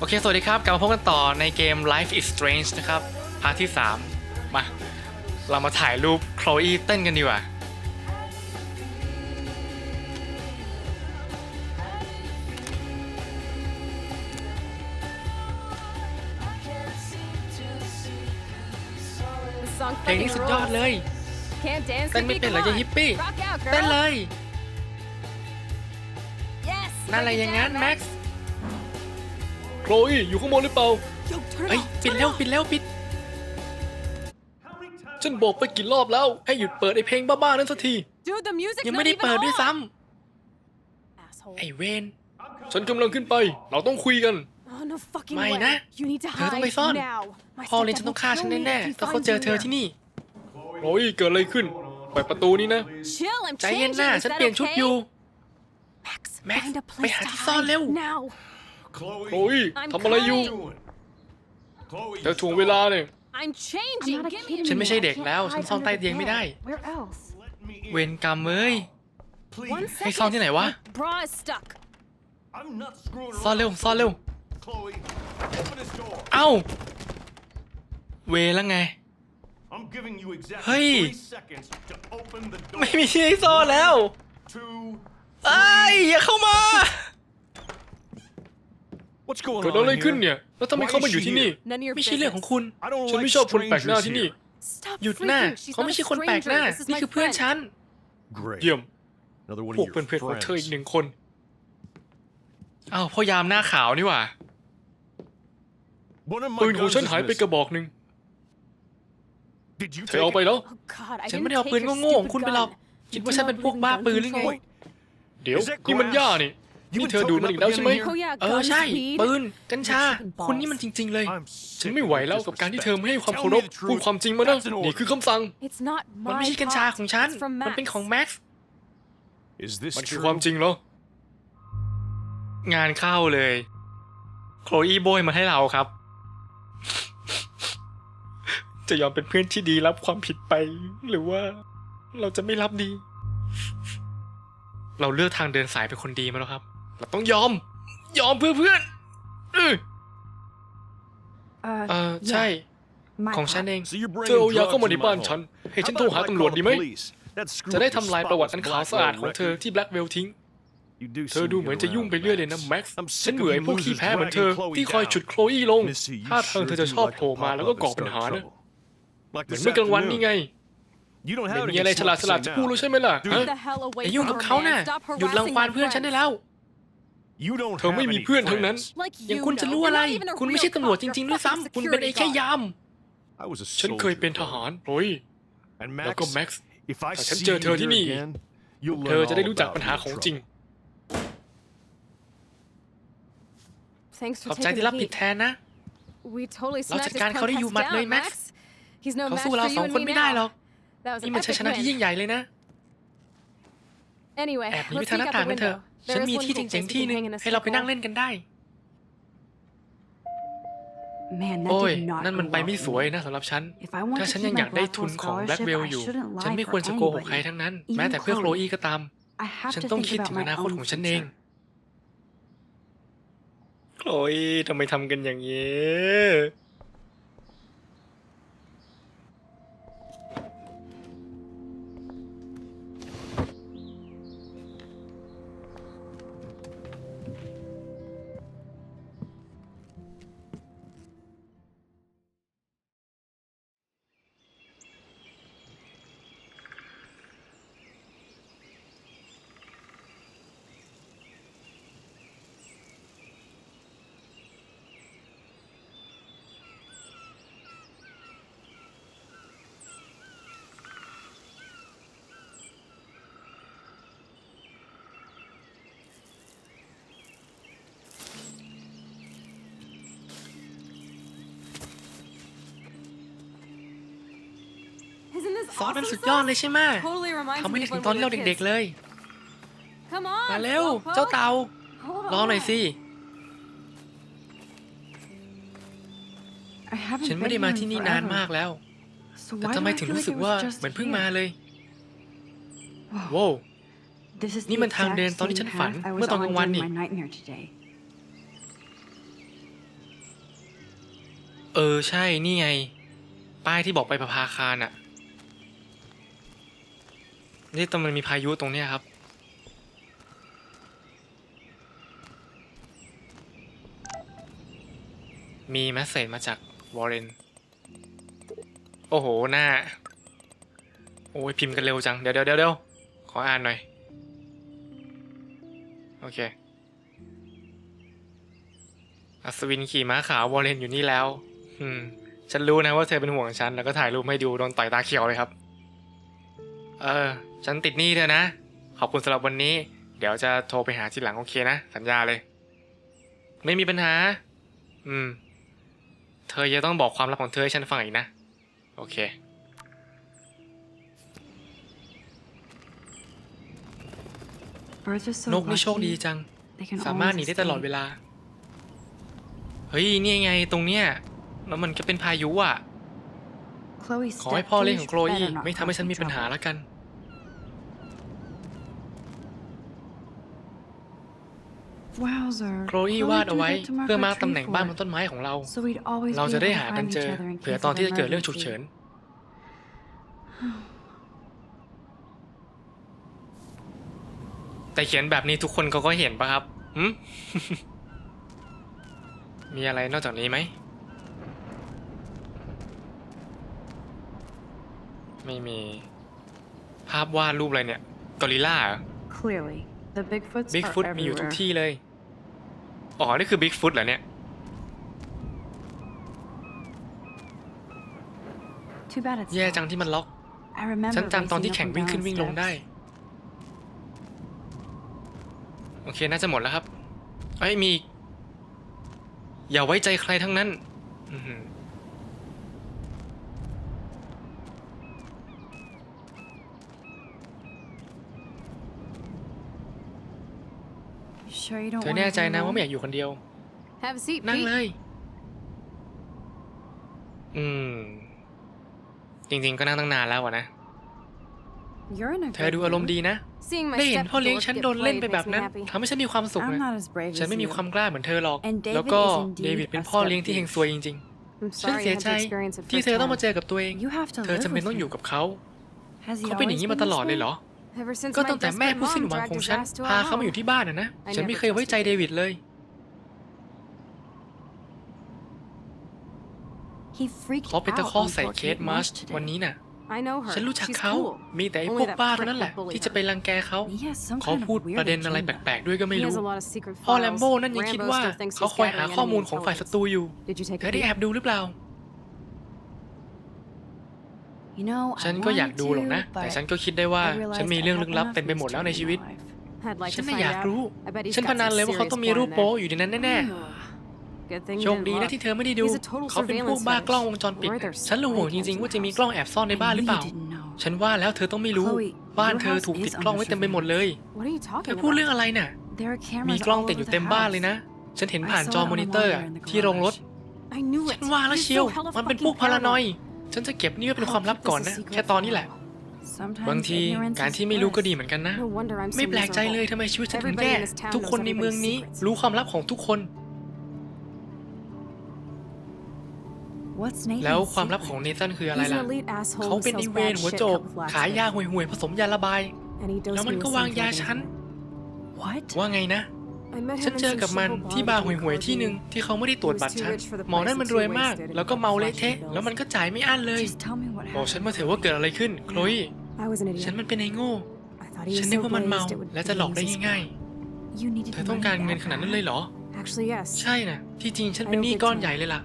โอเค สวัสดีครับ กลับมาพบกันต่อในเกม Life is Strange นะครับ พาร์ทที่ 3 มา เรามาถ่ายรูปโคลอีเต้นกันดีกว่า เพลงนี้สุดยอดเลย เต้นไม่เป็นเหรอจะฮิปปี้ เต้นเลย นั่นอะไรอย่างงั้นแม็ก ลอีอยู่ข้างบนหรือเปล่าเฮ้ยปิดเร็วปิดเร็วปิด ฉันบอกไปกี่รอบแล้ว ให้หยุดเปิดไอเพลงบ้าๆนั้นสักที ยังไม่ได้เปิดด้วยซ้ำไอเวนฉันกำลังขึ้นไป เราต้องคุยกัน ไม่นะ เธอต้องไปซ่อน พ่อเรนฉันต้องฆ่าฉันแน่ๆถ้าเขาเจอเธอที่นี่โอ้ยเกิดอะไรขึ้นเปิดประตูนี้นะ ใจเย็นหน้าฉันเปลี่ยนชุดอยู่ แม็กซ์ ไปหาที่ซ่อนเร็ว โอ้ยทำอะไรอยู่เธอถ่วงเวลาเนี่ยฉันไม่ใช่เด็กแล้ว ฉันซ่อนใต้เตียงไม่ได้ Where else? เวรกรรมเอ้ยให้ซ่อนที่ไหนวะซ่อนเร็ว ซ่อนเร็ว เอ้า เวรแล้วไง เฮ้ย ไม่มีที่ให้ซ่อนแล้วเอ้ยอย่าเข้ามา เกิดอะไรขึ้นเนี่ย แล้วทำไมเขามาอยู่ที่นี่ ไม่ใช่เรื่องของคุณ ฉันไม่ชอบคนแปลกหน้าที่นี่ หยุดหน้า เขาไม่ใช่คนแปลกหน้า นี่คือเพื่อนฉัน เยี่ยม พวกเพื่อนเพื่อนๆของเธออีกหนึ่งคน อ้าวพ่อยามหน้าขาวนี่หว่าปืนของฉันหายไปกระบอกหนึ่งเธอเอาไปแล้ว ฉันไม่ได้เอาปืนโง่ๆของคุณไปหรอก คิดว่าฉันเป็นพวกบ้าปืนหรือไง เดี๋ยวนี่มันย่านี่ นี่เธอดูดมันอีกแล้วใช่ไหมเออใช่ปืน กัญชา คุณนี่มันจริง ๆ เลย ฉันไม่ไหวแล้วกับการที่เธอไม่ให้ความเคารพพูดความจริงมานะนี่คือคำสั่งมันไม่ใช่กัญชาของฉันมันเป็นของแม็กซ์มันคือความจริงเหรอ งานเข้าเลย โคลอีโบยมาให้เราครับ จะยอมเป็นเพื่อนที่ดีรับความผิดไป หรือว่าเราจะไม่รับดี เราเลือกทางเดินสายเป็นคนดีมาแล้วครับ เราต้องยอม ยอมเพื่อเพื่อนเออ Uh, เออใช่ my ของฉัน fault. เอง เธเธออเอาเอายายาเข้าเข้ามามาในในบ้าบ้านนฉัฉัน น ให้ฉันโทรหาตำรวจดีไหมจะจะได้ได้ทำทำลาลายยปประระวัวัติติอัอันนขาขาววสะสะอาอาดดขขอองงเธเธออ ที่ที่ Blackwell ทิ้ง เธเธออดูดูเหเหมืมืออนนจะจะยุ่ยุ่งงไปไปเรื่เรื่ออยยเลเลยยนะ นะแม็กซ์ฉันเหนื่อยพวกขี้แพ้เหมือนเธอที่คอยฉุดโคลอี้ลง ถ้าทางเธอจะชอบโผล่มาแล้วก็ก่อปัญหานะเหมือนเมื่อกลางวันนี่ไงไม่มีอะไรฉลาดฉลาดๆจะพูดเลยใช่ไหมล่ะฮะอย่ายุ่งกับเขาน่ะหยุดรังควานเพื่อนฉันได้แล้ว เธอไม่มีเพื่อนทั้งนั้น อย่างคุณจะรู้อะไร คุณไม่ใช่ตำรวจจริง ๆ ด้วยซ้ำคุณเป็นไอ้แค่ยาม ฉันเคยเป็นทหารโอ้ยแล้วก็แม็กซ์ถ้าฉันเจอเธอที่นี่ เธอจะได้รู้จักปัญหาของจริง ขอบใจที่รับผิดแทนนะ เราจัดการเขาได้อยู่หมัดเลยแม็กซ์เขาสู้เราสองคนไม่ได้หรอก นี่มันชัยชนะที่ยิ่งใหญ่เลยนะ แอแอบบหหนีนีไปไปทาทางงหหน้าน้าต่าต่างงกักันนเถเถอะอะ ฉัฉันนมีมีที่ที่เจ๋เจ๋งงๆๆที่ที่หหนึนึงงให้ให้เราเราไปไปนั่นั่งงเล่เล่นนกักันนได้ได้ โอ้โอ้ยยนั่นั่นนมัมันนไปไปไม่ไม่สสววยยนะนะสำสำหหรัรับบฉัฉันนถ้าถ้าฉัฉันนยัยังงอยากกอายได้ได้ทุทุนนขขอองงแบล็แบกล็กเวเวลลออยู่ยู่ ฉัฉันนไม่ไม่คคววรรจะจะโกโกหหกกใคใครรทั้ทั้งงนั้นั้นนฉัฉันนต้ต้อองงคิคิดดถึถึงงออนานาคคตตขขอองงฉัฉันนเอเองงโอ้ย ซอสมันสุดยอดเลยใช่ไหมทำให้นึกถึงตอนที่เราเด็กๆเลย มาเร็ว เจ้าเต่ารอหน่อยสิ ฉันไม่ได้มาที่นี่นานมากแล้ว แต่ทำไมถึงรู้สึกว่าเหมือนเพิ่งมาเลยว้าวนี่มันทางเดินตอนที่ฉันฝัน เมื่อตอนกลางวันนี่ออใช่ นี่ไง ป้ายที่บอกไปประภาคารอะ นี่ตรงมันมีพายุตรงเนี้ยครับ มีแมสเซจมาจากวอร์เรน โอ้โห หน้า โอ้ยพิมพ์กันเร็วจังเดี๋ยวเดี๋ยวเดี๋ยวเดี๋ยวขออ่านหน่อย โอเค อัศวินขี่ม้าขาววอร์เรนอยู่นี่แล้ว อืม ฉันรู้นะว่าเธอเป็นห่วงฉัน แล้วก็ถ่ายรูปให้ดูโดนต่อยตาเขียวเลยครับ เออ ฉันติดหนี้เธอนะ ขอบคุณสำหรับวันนี้ เดี๋ยวจะโทรไปหาทีหลังโอเคนะ สัญญาเลย ไม่มีปัญหา อืม เธอจะต้องบอกความลับของเธอให้ฉันฟังอีกนะ โอเค Birds are so นกนี่โชคดี lucky. จัง They can สามารถหนี always ได้ตลอดเว escape. ลา เฮ้ยนี่ไงตรงเนี้ยแล้วมันก็เป็นพายุอะ Chloe ขอให้ step พ่อเลี้ยงของ please โคล better อี้ not ไม่ทำให้ cause ฉัน some มีปัญหา trouble. แล้วกัน โคลอี้ Chloe วาดเอา drew ไว้ that to mark เพื่อ our มาร์ก tree ตำแหน่งบ้านบน fort. ต้นไม้ของเรา So we'd always เรา be จะ able ได้ to หากัน find เจ each อ other in เผื่อ case ตอน of ที่จะเกิดเรื่องฉุก emergency. เฉิน แต่เขียนแบบนี้ทุกคนเขาก็เห็นปะครับหืมมีอะไรนอกจากนี้ไหม ไม่มี ภาพวาดรูปอะไรเนี่ย กอริลล่า Clearly, the Bigfoots บิ๊ก are ฟุตมีอยู่ทุก everywhere. ที่เลย อ๋อ นี่คือบิ๊กฟุตเหรอเนี่ย Too bad it's แย่ locked. จังที่มันล็อก I remember ฉันจำตอนที่ racing แข่ง up and วิ่ง down ขึ้น the วิ่งลง steps. ได้ โอเค น่าจะหมดแล้วครับ เอ้ย มีอีกอย่าไว้ใจใครทั้งนั้น อื้อหือ You sure you don't เธอ wanna แน่ใจ hang นะว่า out? ไม่อยากอยู่คนเดียว Have a seat, นั่ง Pete. เลย อืม จริง ๆ ก็นั่งตั้งนานแล้วอะนะ You're in a เธอ good ดูอารมณ์ mood. ดีนะ Seeing my ได้เห็นพ่อเลี้ยง stepdaughter ฉัน get โดนเล่น played ไปแบบ makes me นั้น happy. ทำให้ฉันมีความสุข I'm นะ not as brave ฉัน as ไม่มี you. ความกล้าเหมือนเธอหรอก And David แล้วก็ is indeed เดวิดเป็น a พ่อเลี้ยงที่ step เฮงซวยจริง I'm ๆ ฉัน sorry เสี you ย had ใจ to experience it ที่เธอต้องมาเจ firsthand. อกับตัวเอง You have to เธอ live จำเป็น with ต้องอยู่ him. กับเขา Has he เขาเป็นอย่าง always นี้มา been ต this ลอดเลย way? เหรอ Ever since ก็ my ตั้งแต่แม่ desperate ผู้สิ้น mom หวัง dragged ของ his ฉัน ass to พา our เขามาอยู่ home. ที่บ้านอะนะ I ฉันไม่ never เคยไว้ใจ trusted เดวิดเลย He freaked เขาเป็นตะ out คอก when ใส่ poor เคส Kate มาร์ช Marsh today. วันนี้น่ะ I know her. ฉันรู้จัก She's เขา cool. มีแต่ไอ้ Only พวก that บ้า prick เท่านั้นแหละ that bullied ที่จะไป her. รังแกเขา He has some เขา kind พูด of weird ประเด็นอะไร agenda. แปลกๆด้วยก็ไม่ He รู้ has a lot of secret พ่อ files. แลมโบนั่นยังคิด Rambo ว่า still thinks เขา he's คอยหา gathering ข้อมูล enemy ของฝ่ายศั intelligence. ตรูอยู่ Did you take เธ a อได้แอบ peek? ดูหรือเปล่า You know, ฉัน I ก็อยาก wanted ดูหรอกนะ to, แต่ but ฉันก็คิดได้ว่า I realized ฉันมี I เรื่อง have ลึกลับ enough เต็มไปหมดแล้วใน mystery ชีวิต in my life. I'd like ฉัน to น่ะ find อยาก out. รู้ I bet he's ฉัน got พนัน some เลยว่าเขา serious ต้องมี porn รูป in โป๊ there. อยู่ในนั้นแน่ Good thing ๆ you โชค didn't ดีนะ look. ที่เธอไม่ได้ดู He's a total เขาเป็นพวก surveillance บ้ากล้องวงจร fetish. ปิด Where there's ฉันเลยห่วงจริงๆว่าจะมีกล้องแอบซ่อนในบ้านหรือเปล่า I knew you didn't know. ฉันว่าแล้วเธอต้องไม่รู้ Chloe, บ้าน your เธอ house ถูก is ติดกล้องไว้เต็มไปหมดเลย What are you เธ talking อพูด about? เรื่องอะไรน่ะ There are มี cameras กล้อง all ติด over อยู่ the เต็มบ้าน house. เลยนะ ฉันเห็น I ผ่าน saw จอ it on มอ a นิเตอร์ monitor อะ in the ที่โรงรถ garage. I knew ฉั it. นว่าแล้ว You're เชียว so hella มันเป็น fucking พวกพารานอย paranoid. ฉันจะเก็บนี่ไว้เป็นความลับ I'll keep ก่อน this a นะ secret แค่ตอนนี้แหละ Sometimes บางที ignorance การ is ที่ไม่รู้ก็ดี bliss. เหมือนกันนะ No wonder I'm ไม่ so แปลกใจเลย miserable. ทำไมชีวิตฉันถึง Everybody แย่ in this town ทุกคน knows ในเมืองนี้ everybody's secrets. รู้ความลับของทุกคน What's แล้ว Nathan's ความลับของ secret? เนธันคืออะไร He's ล่ะ an elite asshole เขา who เป็นไอ sells เวร bad หัว shit โจก coupled with ขายยา laxatives. ห่วยๆผสมยาระบาย And he dosed แล้ว me มัน with ก็วาง some ยา drug ฉัน inhibitor. What? ว่าไงนะ I met ฉัน him in เจอ some กับมัน shithole bar ที่บาร์ with ห่วยๆที่หนึ่ง Corky. ที่เขาไม่ได้ตรวจบัตรฉันหมอนั่นมันรวยมาก แล้วก็เมาเละเทะแล้วมันก็จ่ายไม่อั้นเลย Just tell me what บอกฉัน happened. มาเถอะว่าเกิดอะไรขึ้นโคลย I was an ฉัน idiot. มันเป็นไอ้โง่ I thought he ฉัน was นึก so ว่ามันเมา blazed it would และ be จะหลอกได้ easy ง่าย You needed ๆเธอ the ต้อง money การเงิน back, ขนาดนั้น huh? เลยเหรอ Actually, yes. ใช่นะที่จริงฉันเป็นหนี้ก้อนใหญ่เลยล่ะ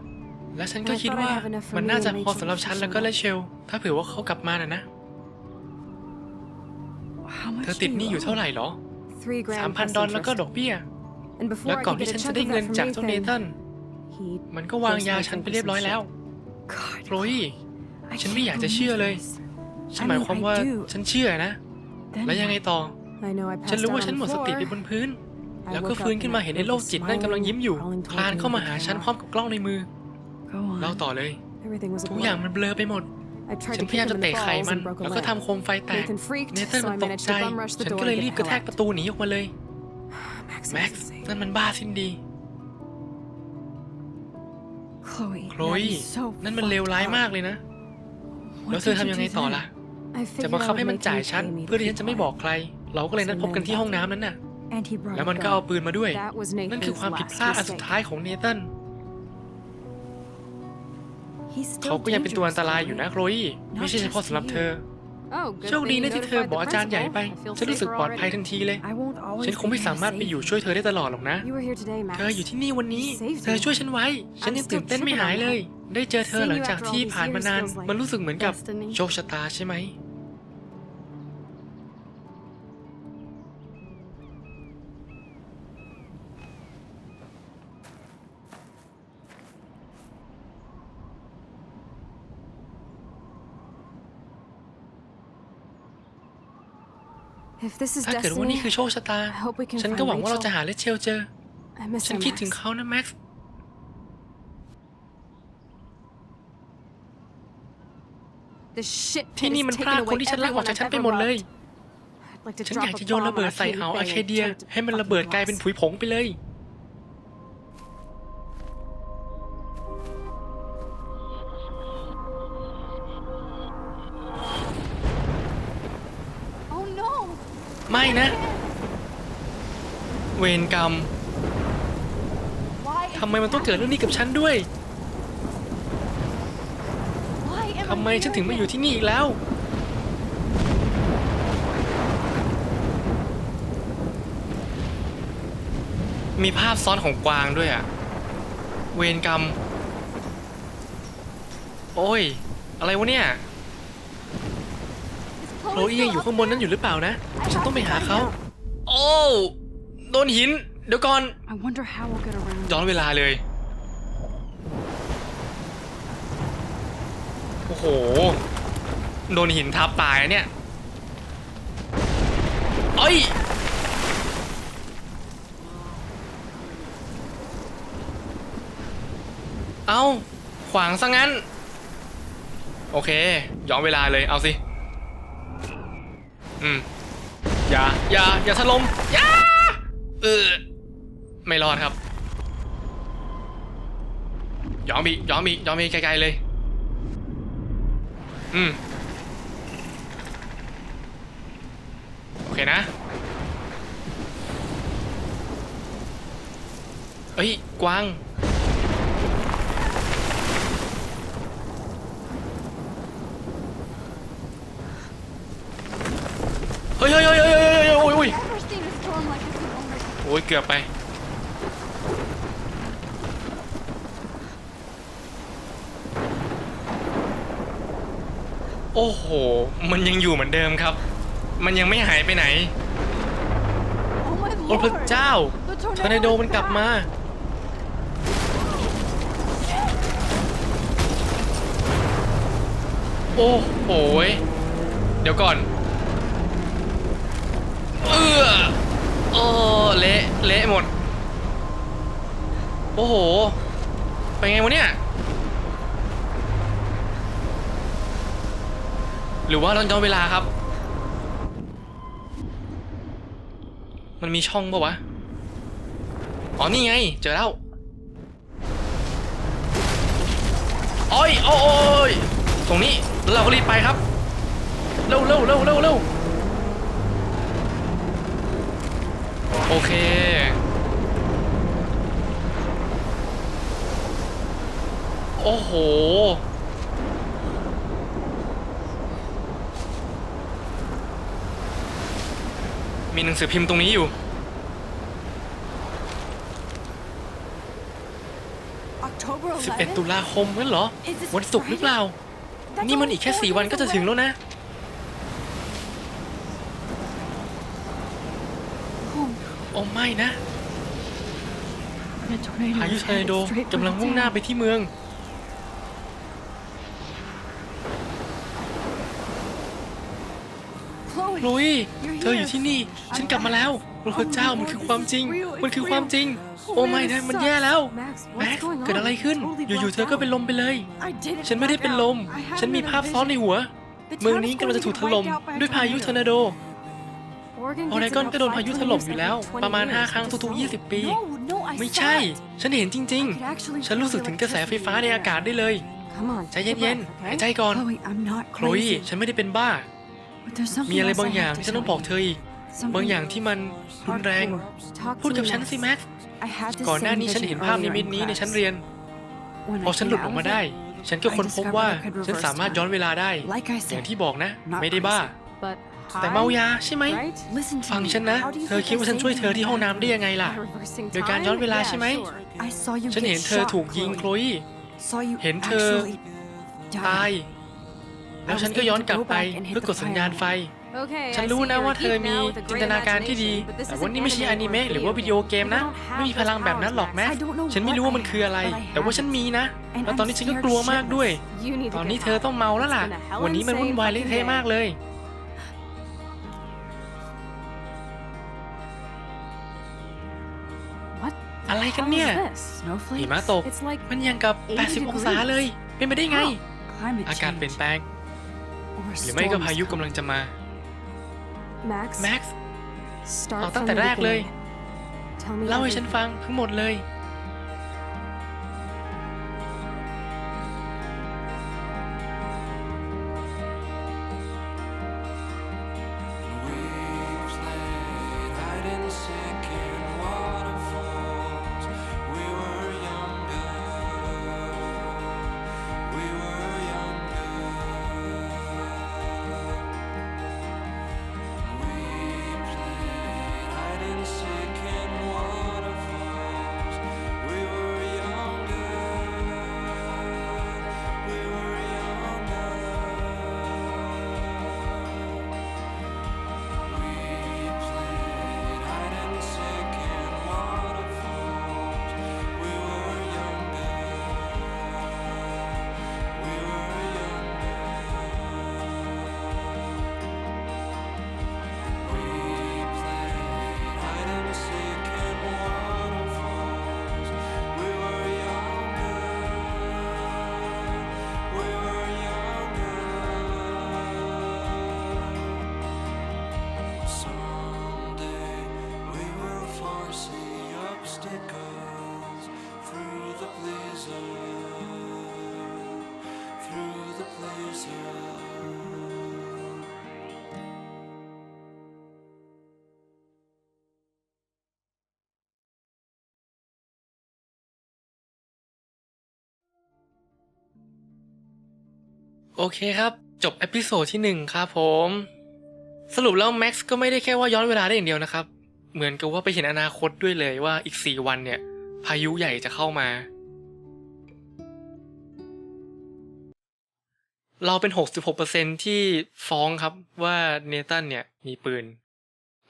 และฉันก็คิดว่ามันน่าจะพอสำหรับฉันแล้วก็และเชล ถ้าเผื่อว่าเขากลับมาน่ะนะ How เธอ much ติด do หนี้ you อยู่ owe? เท่าไหร่เหรอ Three สาม grand พัน plus ดอลแล้วก็ interest. ดอกเบี้ย And before แล้ว I ก่อน could ที่ get ฉั a น check จะได้ of เงิน that จาก from เจ้าเนธั Nathan, น he มันก็วางยาฉันไปเรียบร้อยแล้ว God, โคลย I ฉันไม่อยากจะ can't เชื่อเลย believe this. ฉันหมายความว่า I do. ฉันเชื่อนะ Then แล้วยังไง what? ต่อ I know I ฉัน passed รู้ out ว่า on ฉันหมด the สติไป floor. บนพื้น I แล้วก็ woke ฟื้น up ขึ้น and มา that เห็นใน group โลก was จิตนั่นกำลัง smiling, ยิ้มอยู่ crawling คลาน toward me เข้ามา with หา the ฉัน camera. พร้อมกับกล้องในมือ Go on. เล่าต่อเลย Everything was a ทุกอย่าง blur. มันเบลอไปหมด I tried ฉัน to พยายาม kick จะ him in เตะ the ไข่ balls มัน and broke a แล้วก็ leg. ทำโคมไฟแตก Nathan freaked, เนธัน so มัน I ตก managed ใจ to bum rush the ฉัน door ก็ and เลย get รี the บกระ hell แทก out. ประตูหนีออกมาเลย Max, แม็ก is ซ์ insane. นั่นมันบ้าสิ้นดี Chloe. โคล that ย is so นั่นมันเลว fucked ร้าย up. มากเลยนะ What แล้วเธอ did you ทำยังไง do ต่อ then? ล่ะ I จะ figured บังคับ out ให้ a มัน way จ่าย to ฉัน pay me เพื่อ to ที่ keep ฉันจะไม่บอก quiet. ใคร เราก็เลยนัดพบกันที่ห้องน้ำนั้นน่ะ And he brought แล้ว a มันก็เอา gun. ปืนมาด้วย That was นั่นคือ Nathan's ความผิด last พลาดอันสุด mistake. ท้ายของเนธัน He's เขา still ก็ยังเป็นตัวอันตราย dangerous, อยู่นะ Chloe. โคลยไม่ใช่เฉพาะสำหรับเธอ Oh, good โชคดี thing นะ you ที่เธอ notified บอก the อาจารย์ใหญ่ไป principal. I feel ฉันรู้สึก safer ปลอดภัย already. ทันทีเลย I won't always ฉันคงไม่ be สามารถ here ไป to อยู่ save ช่วยเธอได้ตลอดหรอกนะ You were here today, Max. เธออยู่ที่นี่วันนี้ You saved เธอ me. ช่วยฉันไว้ ฉันยังตื่นเต้นไม่หายเลย ได้เจอเธอหลังจากที่ผ่านมานาน มันรู้สึกเหมือนกับ Destiny. โชคชะตาใช่ไหม ถ้าเกิดว่า destiny, นี่คือโชคชะตา I hope we can ฉัน find ก็หวังว่าเรา Rachel. จะหาเลเชลเจอ I miss ฉัน her, คิดถึง Max. เขานะแม็กซ์ This shit ที่ pit นี่ has มันพ taken รากคน away ที่ฉันรักออก everyone จากฉัน I've ไป ever หมดเลย loved. I'd like to ฉัน drop อยาก a จะโยน bomb ระเบิด on that ใส่ Katy อ่าว Bay อา and เคเดีย turn it to ให้มัน fucking ระเบิดกลายเป็น glass. ผุยผงไปเลย นะ เวรกรรมทำไมมันต้องเกิดเรื่องนี้กับฉันด้วยทำไมฉันถึงมาอยู่ที่นี่อีกแล้ว มีภาพซ้อนของกวางด้วยอะเวรกรรม โอ้ย อะไรวะเนี่ย โคลอี้ยังอยู่ข้างบนนั้นอยู่หรือเปล่านะ ฉันต้องไปหาเขา โอ้วโดนหิน เดี๋ยวก่อน I wonder how we'll get around. ย้อนเวลาเลย โอ้โห โดนหินทับตายเนี่ยเอ้ย เอาขวางซะงั้น โอเค ย้อนเวลาเลย เอาสิ อืมอย่าอย่าอย่าถล่มอย่าเออไม่รอดครับย้อนมีย้อนมีย้อนมีไกลๆเลย อืมโอเคนะเอ้ยกวาง เฮ้ยเฮ้ยเฮ้ยเฮ้ยเฮ้ยเฮ้ยโอ้ยโอ้ย Never seen a storm like this before. โอ้ยเกือบไป โอ้โห มันยังอยู่เหมือนเดิมครับ มันยังไม่หายไปไหน Oh my โอ้พระ lord! เจ้า The ทอร์นาโดมันกลับมา โอ้โหยเดี๋ยวก่อน เออ โอ้เละเละหมด โอ้โห ไปไงวะเนี่ย หรือว่าเราย้อนเวลาครับ มันมีช่องปะวะ อ๋อ นี่ไง เจอแล้วโอ้ยโอ้ยตรงนี้แล้วเราก็รีบไปครับ เร็วเร็วเร็วเร็วเร็วโอ เค โอ้โห มีหนังสือพิมพ์ตรงนี้อยู่ October 11 ตุ 11th? ลาคมนั่นเหรอ Is this วันศุกร์หรือเปล่า That's นี่มัน only อีกแค่ four สี่วัน days ก็จะถึง away. แล้วนะ Oh, โอ้ ไม่นะ a tornado พายุ is ทอร์นา headed โด straight for กำลัง the มุ่งหน้า town. ไปที่เมือง Chloe, ลุย You're เธออยู่ here. ที่นี่ ฉันกลับมาแล้วโอ้พระเจ้ามันคือความจริง มันคือความจริง โอ้ไม่นะ มันแย่แล้ว Max, แม็ก what's going เกิด on? อะไรขึ้น Totally อยู่ๆ เธอก็เป็นลมไปเลย I didn't ฉันไม่ได้เป็นลม black out. I had ฉันมี another ภาพซ้อนใน vision. หัว The เมือง town นี้ is กำลังจะถูกถ going to ล่ม get wiped out by a ด้วยพายุทอร์นาโด tornado. Oregon โอเร gets กอน about ก็โดน five พายุถ tornadoes ล่มอยู่แล้ว every ประมาณ20 5ครั้ง years. ทุกๆ 20 ปี No, no, I ไม่ saw ใช่ it. ฉันเห็นจริง I could actually ๆฉันรู้สึกถึงกระแสไฟฟ้าในอากาศได้เลย Come on. ใจ take a เย็น breath, ๆหาย okay? ใจก่อน Chloe, I'm not โคล crazy. ฉันไม่ได้เป็นบ้า But there's something มีอะไร else บาง I อย่าง have to ที่ฉันต้อง tell บอก you. เธออีก บางอย่างที่มันรุนแรง Talk พูด to กับ me, ฉัน Max. สิแม็กซ์ I had this ก่อนหน้า same นี้ฉัน vision เห็นภาพนิ earlier มิต in นี้ใน class. ชั้นเรียน When พอ I ฉัน came หลุดอ out อก of มาได้ it, ฉันก็ค้นพบว่า I discovered I could ฉันสามารถ reverse ย้อนเวลาได้ Like I อย่าง said, ที่บอกนะ not ไม่ได้บ้า crazy. But แต่ high, เมายาใช่ไหม right? Listen to ฟัง me. ฉันนะ How do you เธอ think คิด I ว่าฉัน saved ช่วยเธอ you? ที่ห้องน้ำได้ยังไงล่ะ By reversing โดยการ time? ย้อนเวลา Yeah, ใช่ไหม sure. I saw you ฉัน get เห็นเธอ shot, ถูกยิง Chloe. โคลอี Saw you เห็นเธอ actually ตาย die. แล้วฉันก็ย้อนกลับไปเพื่อกดสัญญาณไฟ Okay, ฉัน I รู้ see นะ you're ว่าเธอ geek มี now with a จิน great ตนาการที่ดี imagination, but this แต่ isn't ว่านี่ไม่ใช่อ anime นิ or เมะ video หรือว่าวิดีโอเกมนะ games. We don't have ไม่มีพลังแบบนั้นหรอก those แม็ก I don't know ฉันไม่รู้ว่ามัน what I คืออะไร have, but I แต่ว่า have ฉันมีนะ And แล้ว I'm ตอนนี้ฉันก็ scared กลัวมาก shitless. ด้วย You need ต to อน get นี้เธอ high. ต้องเมาแล้วล่ะ It's been a hell วันนี้มันวุ่นวาย insane เละ fucking เทะ day. มากเลย กัน hell เนี่ย is this? หิ Snowflakes? มะตก It's like มันยังกับ 80 องศาเลย เป็นไปได้ไง Climate อากาศเปลี่ยน change. แปลง Or a หรือไม่ก็ storm พา is ยุ coming. กำลังจะมา Max. แม็กซ์ Start เอาตั้ง from แต่ the แรกเลย beginning. Tell me เล่าให้ฉัน everything. ฟังทั้งหมดเลย โอเคครับ จบเอพิโซดที่หนึ่งครับผม สรุปแล้วแม็กซ์ก็ไม่ได้แค่ว่าย้อนเวลาได้อย่างเดียวนะครับ เหมือนกับว่าไปเห็นอนาคตด้วยเลยว่าอีก 4 วันเนี่ย พายุใหญ่จะเข้ามา เราเป็น66%ที่ฟ้องครับว่าเนตันเนี่ยมีปืน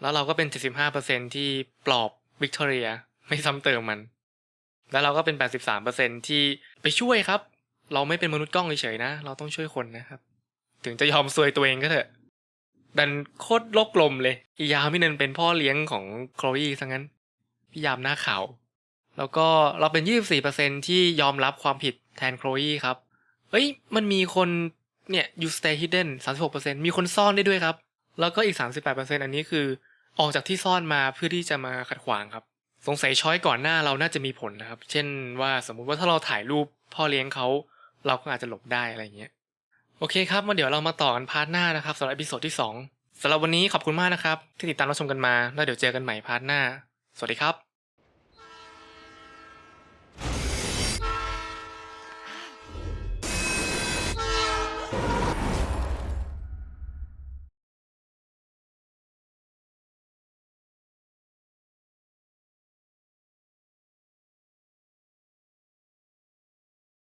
แล้วเราก็เป็น75%ที่ปลอบวิกตอเรียไม่ซ้ำเติมมัน แล้วเราก็เป็น83%ที่ไปช่วยครับ เราไม่เป็นมนุษย์กล้องเฉยๆนะ เราต้องช่วยคนนะครับ ถึงจะยอมซวยตัวเองก็เถอะ ดันโคตรโลกลมเลย อียามพี่นันเป็นพ่อเลี้ยงของโคลอีซะงั้น พี่ยามหน้าข่าว แล้วก็เราเป็น24%ที่ยอมรับความผิดแทนโคลอีครับ เอ้ย มันมีคนเนี่ย you stay hidden 36%มีคนซ่อนได้ด้วยครับ แล้วก็อีก 38%อันนี้คือออกจากที่ซ่อนมาเพื่อที่จะมาขัดขวางครับ สงสัยช้อยก่อนหน้าเราน่าจะมีผลนะครับ เช่นว่าสมมุติว่าถ้าเราถ่ายรูปพ่อเลี้ยงเขาเราก็อาจจะหลบได้อะไรเงี้ย โอเคครับมาเดี๋ยวเรามาต่อกันพาร์ทหน้านะครับสำหรับอีพิโซดที่ 2สำหรับวันนี้ขอบคุณมากนะครับ ที่ติดตามรับชมกันมา แล้วเดี๋ยวเจอกันใหม่พาร์ทหน้า สวัสดีครับ